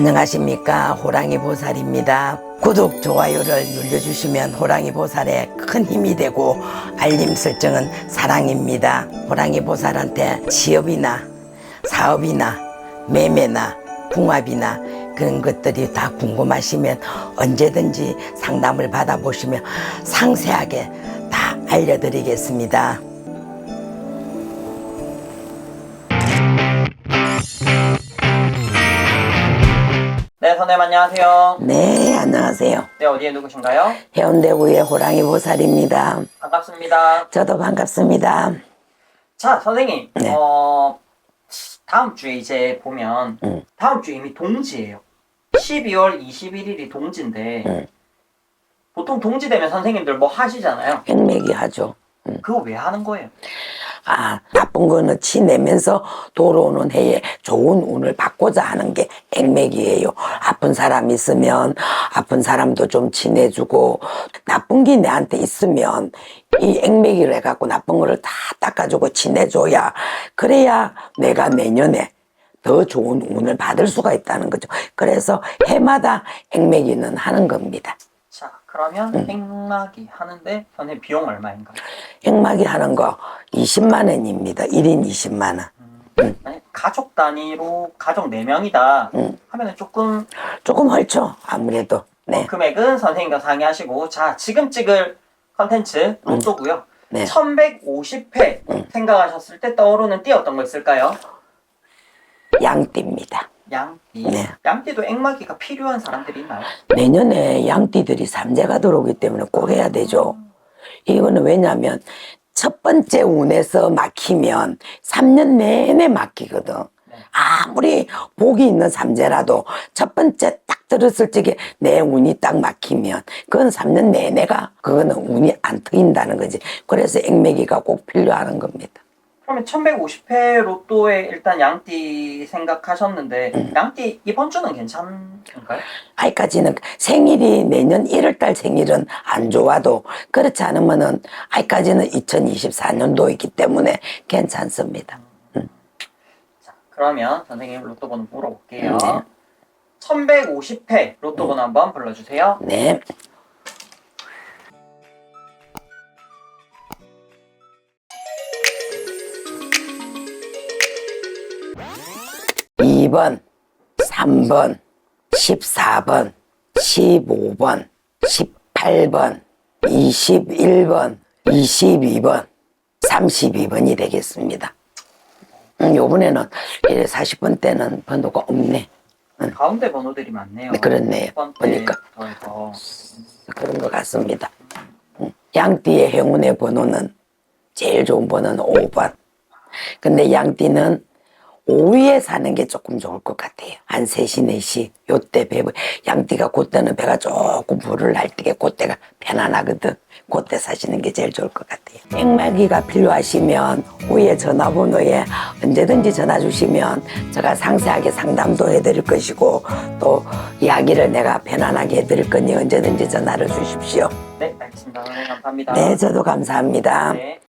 안녕하십니까 호랑이 보살입니다. 구독 좋아요를 눌러주시면 호랑이 보살에 큰 힘이 되고 알림 설정은 사랑입니다. 호랑이 보살한테 취업이나 사업이나 매매나 궁합이나 그런 것들이 다 궁금하시면 언제든지 상담을 받아보시면 상세하게 다 알려드리겠습니다. 네, 선생님 안녕하세요. 네, 안녕하세요. 네, 어디에 누구신가요? 해운대구의 호랑이 보살입니다. 반갑습니다. 저도 반갑습니다. 자, 선생님, 네. 어, 다음 주에 이제 보면, 음. 다음 주에 이미 동지예요. 12월 21일이 동지인데, 음. 보통 동지 되면 선생님들 뭐 하시잖아요. 행맥이 하죠. 그거 왜 하는 거예요? 아, 나쁜 거는 치내면서 돌아오는 해에 좋은 운을 받고자 하는 게 액맥이에요. 아픈 사람 있으면 아픈 사람도 좀 치내주고 나쁜 게 내한테 있으면 이 액맥이를 해갖고 나쁜 거를 다 닦아주고 치내줘야 그래야 내가 내년에 더 좋은 운을 받을 수가 있다는 거죠. 그래서 해마다 액맥이는 하는 겁니다. 자, 그러면 음. 행마기 하는데, 선생님 비용 얼마인가요? 액막이 하는 거 20만 원입니다. 1인 20만 원. 만약 가족 단위로 가족 4명이다 음. 하면은 조금 조금 헐죠. 아무래도. 네. 금액은 선생님과 상의하시고 자 지금 찍을 컨텐츠 로또고요. 네. 1150회 생각하셨을 때 떠오르는 띠 어떤 거 있을까요? 양띠입니다. 양띠. 네. 양띠도 액마기가 필요한 사람들이 있나요? 내년에 양띠들이 삼재가 들어오기 때문에 꼭 해야 되죠. 이거는 왜냐면 첫 번째 운에서 막히면 3년 내내 막히거든. 네. 아무리 복이 있는 삼재라도 첫 번째 딱 들었을 적에 내 운이 딱 막히면 그건 3년 내내가 그거는 운이 안 트인다는 거지. 그래서 액매기가 꼭 필요한 겁니다. 그러면 1150회 로또에 일단 양띠 생각하셨는데 음. 양띠 이번 주는 괜찮은가요? 아이까지는 생일이 내년 1월달 생일은 안 좋아도 그렇지 않으면은 아이까지는 2024년도이기 때문에 괜찮습니다. 자 그러면 선생님 로또 번호 물어볼게요. 네. 1150회 로또 번호 한번 불러주세요. 네. 이번삼번 14번, 15번, 18번, 21번, 22번, 32번이 되겠습니다. 음, 요번에는 40번 때는 번호가 없네. 가운데 번호들이 많네요. 네, 그렇네요. 보니까. 더해서 그런 것 같습니다. 음, 양띠의 행운의 번호는 제일 좋은 번호는 5번. 근데 양띠는 5위에 사는 게 조금 좋을 것 같아요. 한 3시, 4시. 요때 배, 양띠가 그때는 배가 조금 불을 날 때게 그때가 편안하거든. 그때 사시는 게 제일 좋을 것 같아요. 액마기가 필요하시면 위에 전화번호에 언제든지 전화 주시면 제가 상세하게 상담도 해드릴 것이고 또 이야기를 내가 편안하게 해드릴 거니 언제든지 전화를 주십시오. 네, 알겠습니다. 선생님 감사합니다. 네, 저도 감사합니다. 네.